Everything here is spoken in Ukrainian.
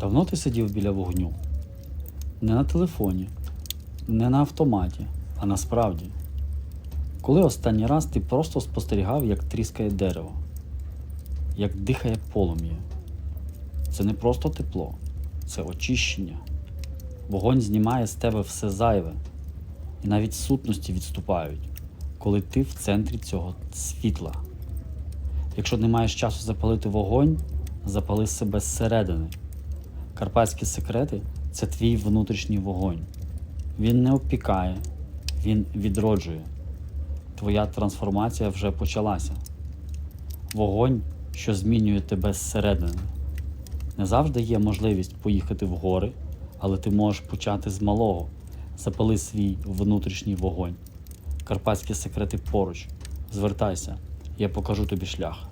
Давно ти сидів біля вогню? Не на телефоні, не на автоматі, а насправді. Коли останній раз ти просто спостерігав, як тріскає дерево, як дихає полум'я. Це не просто тепло, це очищення. Вогонь знімає з тебе все зайве, і навіть сутності відступають, коли ти в центрі цього світла. Якщо не маєш часу запалити вогонь, запали себе зсередини. Карпатські секрети це твій внутрішній вогонь. Він не опікає, він відроджує. Твоя трансформація вже почалася. Вогонь, що змінює тебе зсередини. Не завжди є можливість поїхати в гори, але ти можеш почати з малого. Запали свій внутрішній вогонь. Карпатські секрети поруч. Звертайся, я покажу тобі шлях.